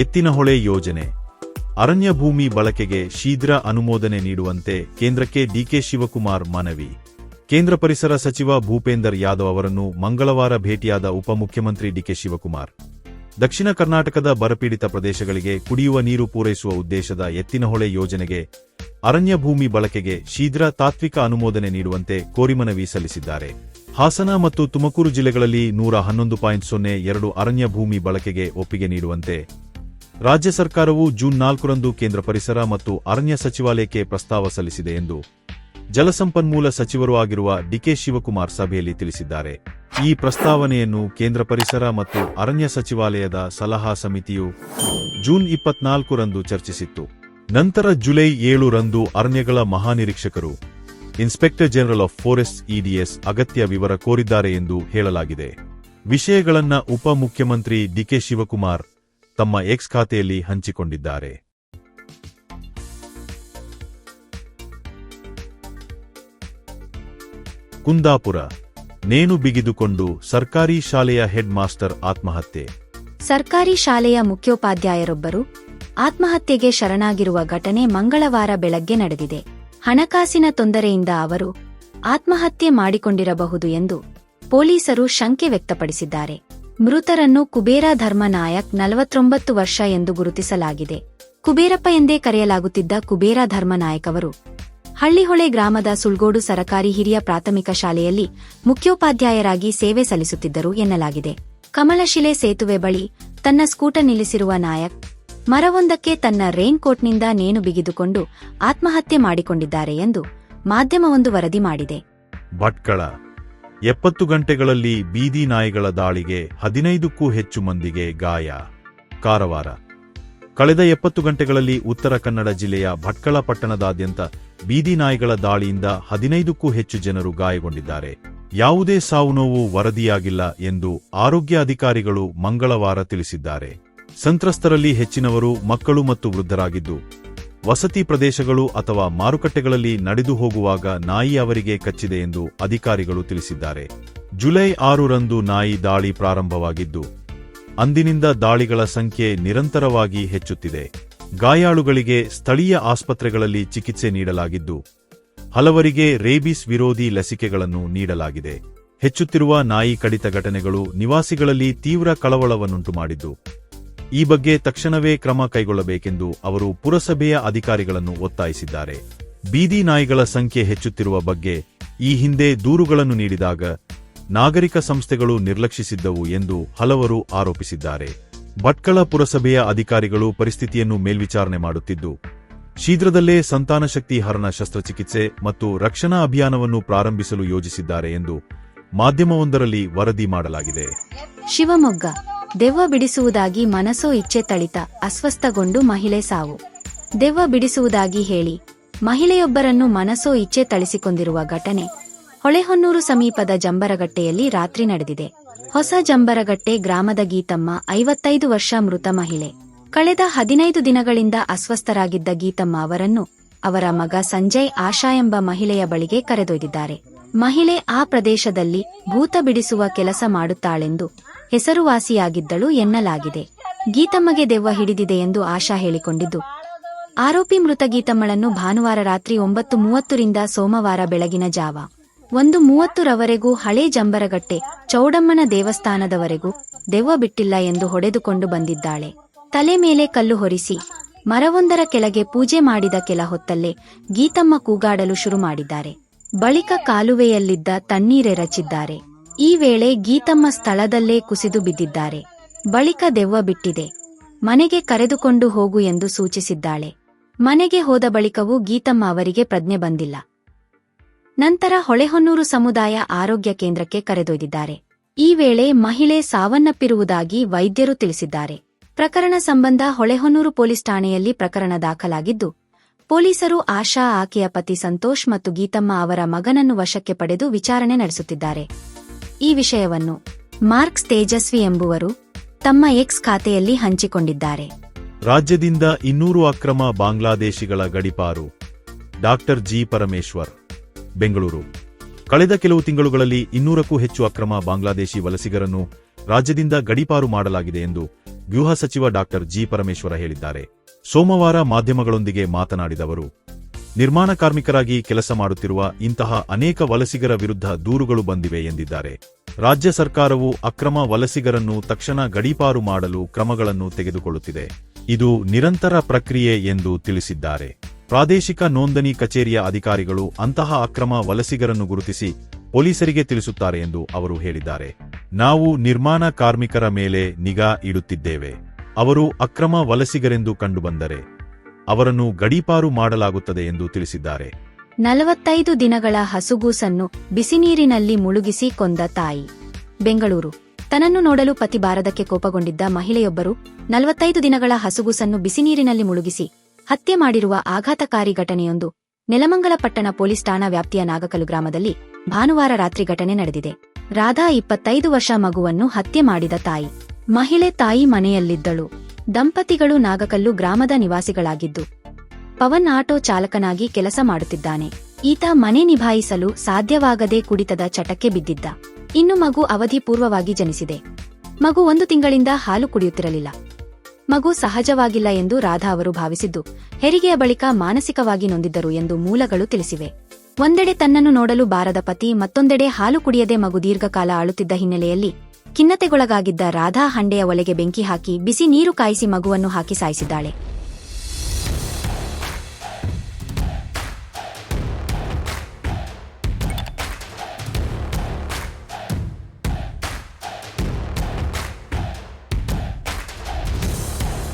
ಎತ್ತಿನಹೊಳೆ ಯೋಜನೆ. ಅರಣ್ಯ ಭೂಮಿ ಬಳಕೆಗೆ ಶೀಘ್ರ ಅನುಮೋದನೆ ನೀಡುವಂತೆ ಕೇಂದ್ರಕ್ಕೆ ಡಿಕೆ ಶಿವಕುಮಾರ್ ಮನವಿ. ಕೇಂದ್ರ ಪರಿಸರ ಸಚಿವ ಭೂಪೇಂದರ್ ಯಾದವ್ ಅವರನ್ನು ಮಂಗಳವಾರ ಭೇಟಿಯಾದ ಉಪಮುಖ್ಯಮಂತ್ರಿ ಡಿಕೆ ಶಿವಕುಮಾರ್. ದಕ್ಷಿಣ ಕರ್ನಾಟಕದ ಬರಪೀಡಿತ ಪ್ರದೇಶಗಳಿಗೆ ಕುಡಿಯುವ ನೀರು ಪೂರೈಸುವ ಉದ್ದೇಶದ ಎತ್ತಿನಹೊಳೆ ಯೋಜನೆಗೆ ಅರಣ್ಯ ಭೂಮಿ ಬಳಕೆಗೆ ಶೀಘ್ರ ತಾತ್ವಿಕ ಅನುಮೋದನೆ ನೀಡುವಂತೆ ಕೋರಿಮನವಿ ಸಲ್ಲಿಸಿದ್ದಾರೆ. ಹಾಸನ ಮತ್ತು ತುಮಕೂರು ಜಿಲ್ಲೆಗಳಲ್ಲಿ ನೂರ ಹನ್ನೊಂದು ಪಾಯಿಂಟ್ ಸೊನ್ನೆ ಎರಡು ಅರಣ್ಯ ಭೂಮಿ ಬಳಕೆಗೆ ಒಪ್ಪಿಗೆ ನೀಡುವಂತೆ ರಾಜ್ಯ ಸರ್ಕಾರವು ಜೂನ್ ನಾಲ್ಕರಂದು ಕೇಂದ್ರ ಪರಿಸರ ಮತ್ತು ಅರಣ್ಯ ಸಚಿವಾಲಯಕ್ಕೆ ಪ್ರಸ್ತಾವ ಸಲ್ಲಿಸಿದೆ ಎಂದು ಜಲಸಂಪನ್ಮೂಲ ಸಚಿವರೂ ಆಗಿರುವ ಡಿಕೆ ಶಿವಕುಮಾರ್ ಸಭೆಯಲ್ಲಿ ತಿಳಿಸಿದ್ದಾರೆ. ಈ ಪ್ರಸ್ತಾವನೆಯನ್ನು ಕೇಂದ್ರ ಪರಿಸರ ಮತ್ತು ಅರಣ್ಯ ಸಚಿವಾಲಯದ ಸಲಹಾ ಸಮಿತಿಯು ಜೂನ್ ಇಪ್ಪತ್ನಾಲ್ಕರಂದು ಚರ್ಚಿಸಿತ್ತು. ನಂತರ ಜುಲೈ ಏಳರಂದು ಅರಣ್ಯಗಳ ಮಹಾನಿರೀಕ್ಷಕರು, inspector general of forest EDS ಅಗತ್ಯ ವಿವರ ಕೋರಿದ್ದಾರೆ ಎಂದು ಹೇಳಲಾಗಿದೆ. ವಿಷಯಗಳನ್ನ ಉಪಮುಖ್ಯಮಂತ್ರಿ ಡಿಕೆ ಶಿವಕುಮಾರ್ ತಮ್ಮ ಎಕ್ಸ್ ಖಾತೆಯಲ್ಲಿ ಹಂಚಿಕೊಂಡಿದ್ದಾರೆ. ಕುಂದಾಪುರ, ನೇಣು ಬಿಗಿದುಕೊಂಡು ಸರ್ಕಾರಿ ಶಾಲೆಯ ಹೆಡ್ ಮಾಸ್ಟರ್ ಆತ್ಮಹತ್ಯೆ. ಸರ್ಕಾರಿ ಶಾಲೆಯ ಮುಖ್ಯೋಪಾಧ್ಯಾಯರೊಬ್ಬರು ಆತ್ಮಹತ್ಯೆಗೆ ಶರಣಾಗಿರುವ ಘಟನೆ ಮಂಗಳವಾರ ಬೆಳಗ್ಗೆ ನಡೆದಿದೆ. ಹಣಕಾಸಿನ ತೊಂದರೆಯಿಂದ ಅವರು ಆತ್ಮಹತ್ಯೆ ಮಾಡಿಕೊಂಡಿರಬಹುದು ಎಂದು ಪೊಲೀಸರು ಶಂಕೆ ವ್ಯಕ್ತಪಡಿಸಿದ್ದಾರೆ. ಮೃತರನ್ನು ಕುಬೇರ ಧರ್ಮನಾಯಕ್ ನಲವತ್ತೊಂಬತ್ತು ವರ್ಷ ಎಂದು ಗುರುತಿಸಲಾಗಿದೆ. ಕುಬೇರಪ್ಪ ಎಂದೇ ಕರೆಯಲಾಗುತ್ತಿದ್ದ ಕುಬೇರ ಧರ್ಮನಾಯಕ್ ಅವರು ಹಳ್ಳಿಹೊಳೆ ಗ್ರಾಮದ ಸುಳ್ಗೋಡು ಸರಕಾರಿ ಹಿರಿಯ ಪ್ರಾಥಮಿಕ ಶಾಲೆಯಲ್ಲಿ ಮುಖ್ಯೋಪಾಧ್ಯಾಯರಾಗಿ ಸೇವೆ ಸಲ್ಲಿಸುತ್ತಿದ್ದರು ಎನ್ನಲಾಗಿದೆ. ಕಮಲಶಿಲೆ ಸೇತುವೆ ಬಳಿ ತನ್ನ ಸ್ಕೂಟರ್ ನಿಲ್ಲಿಸಿರುವ ನಾಯಕ್ ಮರವೊಂದಕ್ಕೆ ತನ್ನ ರೈನ್ ಕೋಟ್ನಿಂದ ನೇಣು ಬಿಗಿದುಕೊಂಡು ಆತ್ಮಹತ್ಯೆ ಮಾಡಿಕೊಂಡಿದ್ದಾರೆ ಎಂದು ಮಾಧ್ಯಮವೊಂದು ವರದಿ ಮಾಡಿದೆ. ಭಟ್ಕಳ ಎಪ್ಪತ್ತು ಗಂಟೆಗಳಲ್ಲಿ ಬೀದಿ ನಾಯಿಗಳ ದಾಳಿಗೆ ಹದಿನೈದಕ್ಕೂ ಹೆಚ್ಚು ಮಂದಿಗೆ ಗಾಯ. ಕಾರವಾರ. ಕಳೆದ ಎಪ್ಪತ್ತು ಗಂಟೆಗಳಲ್ಲಿ ಉತ್ತರ ಕನ್ನಡ ಜಿಲ್ಲೆಯ ಭಟ್ಕಳ ಪಟ್ಟಣದಾದ್ಯಂತ ಬೀದಿ ನಾಯಿಗಳ ದಾಳಿಯಿಂದ ಹದಿನೈದಕ್ಕೂ ಹೆಚ್ಚು ಜನರು ಗಾಯಗೊಂಡಿದ್ದಾರೆ. ಯಾವುದೇ ಸಾವು ನೋವು ವರದಿಯಾಗಿಲ್ಲ ಎಂದು ಆರೋಗ್ಯ ಅಧಿಕಾರಿಗಳು ಮಂಗಳವಾರ ತಿಳಿಸಿದ್ದಾರೆ. ಸಂತ್ರಸ್ತರಲ್ಲಿ ಹೆಚ್ಚಿನವರು ಮಕ್ಕಳು ಮತ್ತು ವೃದ್ಧರಾಗಿದ್ದು ವಸತಿ ಪ್ರದೇಶಗಳು ಅಥವಾ ಮಾರುಕಟ್ಟೆಗಳಲ್ಲಿ ನಡೆದು ಹೋಗುವಾಗ ನಾಯಿ ಅವರಿಗೆ ಕಚ್ಚಿದೆ ಎಂದು ಅಧಿಕಾರಿಗಳು ತಿಳಿಸಿದ್ದಾರೆ. ಜುಲೈ ಆರರಂದು ನಾಯಿ ದಾಳಿ ಪ್ರಾರಂಭವಾಗಿದ್ದು, ಅಂದಿನಿಂದ ದಾಳಿಗಳ ಸಂಖ್ಯೆ ನಿರಂತರವಾಗಿ ಹೆಚ್ಚುತ್ತಿದೆ. ಗಾಯಾಳುಗಳಿಗೆ ಸ್ಥಳೀಯ ಆಸ್ಪತ್ರೆಗಳಲ್ಲಿ ಚಿಕಿತ್ಸೆ ನೀಡಲಾಗಿದ್ದು, ಹಲವರಿಗೆ ರೇಬಿಸ್ ವಿರೋಧಿ ಲಸಿಕೆಗಳನ್ನು ನೀಡಲಾಗಿದೆ. ಹೆಚ್ಚುತ್ತಿರುವ ನಾಯಿ ಕಡಿತ ಘಟನೆಗಳು ನಿವಾಸಿಗಳಲ್ಲಿ ತೀವ್ರ ಕಳವಳವನ್ನುಂಟು ಮಾಡಿದ್ದು ಈ ಬಗ್ಗೆ ತಕ್ಷಣವೇ ಕ್ರಮ ಕೈಗೊಳ್ಳಬೇಕೆಂದು ಅವರು ಪುರಸಭೆಯ ಅಧಿಕಾರಿಗಳನ್ನು ಒತ್ತಾಯಿಸಿದ್ದಾರೆ. ಬೀದಿ ನಾಯಿಗಳ ಸಂಖ್ಯೆ ಹೆಚ್ಚುತ್ತಿರುವ ಬಗ್ಗೆ ಈ ಹಿಂದೆ ದೂರುಗಳನ್ನು ನೀಡಿದಾಗ ನಾಗರಿಕ ಸಂಸ್ಥೆಗಳು ನಿರ್ಲಕ್ಷಿಸಿದ್ದವು ಎಂದು ಹಲವರು ಆರೋಪಿಸಿದ್ದಾರೆ. ಭಟ್ಕಳ ಪುರಸಭೆಯ ಅಧಿಕಾರಿಗಳು ಪರಿಸ್ಥಿತಿಯನ್ನು ಮೇಲ್ವಿಚಾರಣೆ ಮಾಡುತ್ತಿದ್ದು, ಶೀಘ್ರದಲ್ಲೇ ಸಂತಾನಶಕ್ತಿ ಹರಣ ಶಸ್ತ್ರಚಿಕಿತ್ಸೆ ಮತ್ತು ರಕ್ಷಣಾ ಅಭಿಯಾನವನ್ನು ಪ್ರಾರಂಭಿಸಲು ಯೋಜಿಸಿದ್ದಾರೆ ಎಂದು ಮಾಧ್ಯಮವೊಂದರಲ್ಲಿ ವರದಿ ಮಾಡಲಾಗಿದೆ. ಶಿವಮೊಗ್ಗ. ದೆವ್ವ ಬಿಡಿಸುವುದಾಗಿ ಮನಸೋ ಇಚ್ಛೆ ತಳಿತ, ಅಸ್ವಸ್ಥಗೊಂಡು ಮಹಿಳೆ ಸಾವು. ದೆವ್ವ ಬಿಡಿಸುವುದಾಗಿ ಹೇಳಿ, ಮಹಿಳೆಯೊಬ್ಬರನ್ನು ಮನಸೋ ಇಚ್ಛೆ ತಳಿಸಿಕೊಂಡಿರುವ ಘಟನೆ. ಹೊಳೆಹೊನ್ನೂರು ಸಮೀಪದ ಜಂಬರಗಟ್ಟೆಯಲ್ಲಿ ರಾತ್ರಿ ನಡೆದಿದೆ. ಹೊಸ ಜಂಬರಗಟ್ಟೆ ಗ್ರಾಮದ ಗೀತಮ್ಮ, ಐವತ್ತೈದು ವರ್ಷ ಮೃತ ಮಹಿಳೆ. ಕಳೆದ ಹದಿನೈದು ದಿನಗಳಿಂದ ಅಸ್ವಸ್ಥರಾಗಿದ್ದ ಗೀತಮ್ಮ ಅವರನ್ನು ಅವರ ಮಗ ಸಂಜಯ್ ಆಶಾ ಎಂಬ ಮಹಿಳೆಯ ಬಳಿಗೆ ಕರೆದೊಯ್ದಿದ್ದಾರೆ. ಮಹಿಳೆ ಆ ಪ್ರದೇಶದಲ್ಲಿ ಭೂತ ಬಿಡಿಸುವ ಕೆಲಸ ಮಾಡುತ್ತಾಳೆಂದು ಹೆಸರುವಾಸಿಯಾಗಿದ್ದಳು ಎನ್ನಲಾಗಿದೆ. ಗೀತಮ್ಮಗೆ ದೆವ್ವ ಹಿಡಿದಿದೆ ಎಂದು ಆಶಾ ಹೇಳಿಕೊಂಡಿದ್ದು. ಆರೋಪಿ ಮೃತ ಗೀತಮ್ಮಳನ್ನು ಭಾನುವಾರ ರಾತ್ರಿ ಒಂಬತ್ತು ಮೂವತ್ತರಿಂದ ಸೋಮವಾರ ಬೆಳಗಿನ ಜಾವ. ಒಂದು ಮೂವತ್ತರವರೆಗೂ ಹಳೇ ಜಂಬರಗಟ್ಟೆ, ಚೌಡಮ್ಮನ ದೇವಸ್ಥಾನದವರೆಗೂ ದೆವ್ವ ಬಿಟ್ಟಿಲ್ಲ ಎಂದು ಹೊಡೆದುಕೊಂಡು ಬಂದಿದ್ದಾಳೆ. ತಲೆ ಮೇಲೆ ಕಲ್ಲು ಹೊರಿಸಿ, ಮರವೊಂದರ ಕೆಳಗೆ ಪೂಜೆ ಮಾಡಿದ ಕೆಲ ಹೊತ್ತಲ್ಲೇ ಗೀತಮ್ಮ ಕೂಗಾಡಲು ಶುರು ಮಾಡಿದ್ದಾರೆ. ಬಳಿಕ ಕಾಲುವೆಯಲ್ಲಿದ್ದ ತಣ್ಣೀರೆರಚಿದ್ದಾರೆ. ಈ ವೇಳೆ ಗೀತಮ್ಮ ಸ್ಥಳದಲ್ಲೇ ಕುಸಿದು ಬಿದ್ದಿದ್ದಾರೆ. ಬಳಿಕ ದೆವ್ವ ಬಿಟ್ಟಿದೆ. ಮನೆಗೆ ಕರೆದುಕೊಂಡು ಹೋಗು ಎಂದು ಸೂಚಿಸಿದ್ದಾಳೆ. ಮನೆಗೆ ಹೋದ ಬಳಿಕವೂ ಗೀತಮ್ಮ ಅವರಿಗೆ ಪ್ರಜ್ಞೆ ಬಂದಿಲ್ಲ. ನಂತರ ಹೊಳೆಹೊನ್ನೂರು ಸಮುದಾಯ ಆರೋಗ್ಯ ಕೇಂದ್ರಕ್ಕೆ ಕರೆದೊಯ್ದಿದ್ದಾರೆ. ಈ ವೇಳೆ ಮಹಿಳೆ ಸಾವನ್ನಪ್ಪಿರುವುದಾಗಿ ವೈದ್ಯರು ತಿಳಿಸಿದ್ದಾರೆ. ಪ್ರಕರಣ ಸಂಬಂಧ ಹೊಳೆಹೊನ್ನೂರು ಪೊಲೀಸ್ ಠಾಣೆಯಲ್ಲಿ ಪ್ರಕರಣ ದಾಖಲಾಗಿದ್ದು, ಪೊಲೀಸರು ಆಶಾ, ಆಕೆಯ ಪತಿ ಸಂತೋಷ್ ಮತ್ತು ಗೀತಮ್ಮ ಅವರ ಮಗನನ್ನು ವಶಕ್ಕೆ ಪಡೆದು ವಿಚಾರಣೆ ನಡೆಸುತ್ತಿದ್ದಾರೆ. ಈ ವಿಷಯವನ್ನು ಮಾರ್ಕ್ಸ್ ತೇಜಸ್ವಿ ಎಂಬುವರು ತಮ್ಮ ಎಕ್ಸ್ ಖಾತೆಯಲ್ಲಿ ಹಂಚಿಕೊಂಡಿದ್ದಾರೆ. ರಾಜ್ಯದಿಂದ ಇನ್ನೂರು ಅಕ್ರಮ ಬಾಂಗ್ಲಾದೇಶಿಗಳ ಗಡಿಪಾರು ಡಾಕ್ಟರ್ ಜಿ ಪರಮೇಶ್ವರ್, ಬೆಂಗಳೂರು. ಕಳೆದ ಕೆಲವು ತಿಂಗಳುಗಳಲ್ಲಿ ಇನ್ನೂರಕ್ಕೂ ಹೆಚ್ಚು ಅಕ್ರಮ ಬಾಂಗ್ಲಾದೇಶಿ ವಲಸಿಗರನ್ನು ರಾಜ್ಯದಿಂದ ಗಡಿಪಾರು ಮಾಡಲಾಗಿದೆ ಎಂದು ಗೃಹ ಸಚಿವ ಡಾಕ್ಟರ್ ಜಿ ಪರಮೇಶ್ವರ ಹೇಳಿದ್ದಾರೆ. ಸೋಮವಾರ ಮಾಧ್ಯಮಗಳೊಂದಿಗೆ ಮಾತನಾಡಿದವರು ನಿರ್ಮಾಣ ಕಾರ್ಮಿಕರಾಗಿ ಕೆಲಸ ಮಾಡುತ್ತಿರುವ ಇಂತಹ ಅನೇಕ ವಲಸಿಗರ ವಿರುದ್ಧ ದೂರುಗಳು ಬಂದಿವೆ ಎಂದಿದ್ದಾರೆ. ರಾಜ್ಯ ಸರ್ಕಾರವು ಅಕ್ರಮ ವಲಸಿಗರನ್ನು ತಕ್ಷಣ ಗಡೀಪಾರು ಮಾಡಲು ಕ್ರಮಗಳನ್ನು ತೆಗೆದುಕೊಳ್ಳುತ್ತಿದೆ. ಇದು ನಿರಂತರ ಪ್ರಕ್ರಿಯೆ ಎಂದು ತಿಳಿಸಿದ್ದಾರೆ. ಪ್ರಾದೇಶಿಕ ನೋಂದಣಿ ಕಚೇರಿಯ ಅಧಿಕಾರಿಗಳು ಅಂತಹ ಅಕ್ರಮ ವಲಸಿಗರನ್ನು ಗುರುತಿಸಿ ಪೊಲೀಸರಿಗೆ ತಿಳಿಸುತ್ತಾರೆ ಎಂದು ಅವರು ಹೇಳಿದ್ದಾರೆ. ನಾವು ನಿರ್ಮಾಣ ಕಾರ್ಮಿಕರ ಮೇಲೆ ನಿಗಾ ಇಡುತ್ತಿದ್ದೇವೆ. ಅವರು ಅಕ್ರಮ ವಲಸಿಗರೆಂದು ಕಂಡುಬಂದರೆ ಅವರನ್ನು ಗಡೀಪಾರು ಮಾಡಲಾಗುತ್ತದೆ ಎಂದು ತಿಳಿಸಿದ್ದಾರೆ. ನಲವತ್ತೈದು ದಿನಗಳ ಹಸುಗೂಸನ್ನು ಬಿಸಿನೀರಿನಲ್ಲಿ ಮುಳುಗಿಸಿ ಕೊಂದ ತಾಯಿ. ಬೆಂಗಳೂರು. ತನ್ನನ್ನು ನೋಡಲು ಪತಿ ಬಾರದಕ್ಕೆ ಕೋಪಗೊಂಡಿದ್ದ ಮಹಿಳೆಯೊಬ್ಬರು ನಲವತ್ತೈದು ದಿನಗಳ ಹಸುಗೂಸನ್ನು ಬಿಸಿನೀರಿನಲ್ಲಿ ಮುಳುಗಿಸಿ ಹತ್ಯೆ ಮಾಡಿರುವ ಆಘಾತಕಾರಿ ಘಟನೆಯೊಂದು ನೆಲಮಂಗಲ ಪಟ್ಟಣ ಪೊಲೀಸ್ ಠಾಣಾ ವ್ಯಾಪ್ತಿಯ ನಾಗಕಲು ಗ್ರಾಮದಲ್ಲಿ ಭಾನುವಾರ ರಾತ್ರಿ ಘಟನೆ ನಡೆದಿದೆ. ರಾಧಾ ಇಪ್ಪತ್ತೈದು ವರ್ಷ ಮಗುವನ್ನು ಹತ್ಯೆ ಮಾಡಿದ ತಾಯಿ. ಮಹಿಳೆ ತಾಯಿ ಮನೆಯಲ್ಲಿದ್ದಳು. ದಂಪತಿಗಳು ನಾಗಕಲ್ಲು ಗ್ರಾಮದ ನಿವಾಸಿಗಳಾಗಿದ್ದು, ಪವನ್ ಆಟೋ ಚಾಲಕನಾಗಿ ಕೆಲಸ ಮಾಡುತ್ತಿದ್ದಾನೆ. ಈತ ಮನೆ ನಿಭಾಯಿಸಲು ಸಾಧ್ಯವಾಗದೆ ಕುಡಿತದ ಚಟಕ್ಕೆ ಬಿದ್ದಿದ್ದ. ಇನ್ನು ಮಗು ಅವಧಿ ಪೂರ್ವವಾಗಿ ಜನಿಸಿದೆ. ಮಗು ಒಂದು ತಿಂಗಳಿಂದ ಹಾಲು ಕುಡಿಯುತ್ತಿರಲಿಲ್ಲ. ಮಗು ಸಹಜವಾಗಿಲ್ಲ ಎಂದು ರಾಧಾ ಅವರು ಭಾವಿಸಿದ್ದು, ಹೆರಿಗೆಯ ಬಳಿಕ ಮಾನಸಿಕವಾಗಿ ನೊಂದಿದ್ದರು ಎಂದು ಮೂಲಗಳು ತಿಳಿಸಿವೆ. ಒಂದೆಡೆ ತನ್ನನ್ನು ನೋಡಲು ಬಾರದ ಪತಿ, ಮತ್ತೊಂದೆಡೆ ಹಾಲು ಕುಡಿಯದೆ ಮಗು ದೀರ್ಘಕಾಲ ಆಳುತ್ತಿದ್ದ ಹಿನ್ನೆಲೆಯಲ್ಲಿ ಖಿನ್ನತೆಗೊಳಗಾಗಿದ್ದ ರಾಧಾ ಹಂಡೆಯ ಒಲೆಗೆ ಬೆಂಕಿ ಹಾಕಿ ಬಿಸಿ ನೀರು ಕಾಯಿಸಿ ಮಗುವನ್ನು ಹಾಕಿ ಸಾಯಿಸಿದ್ದಾಳೆ.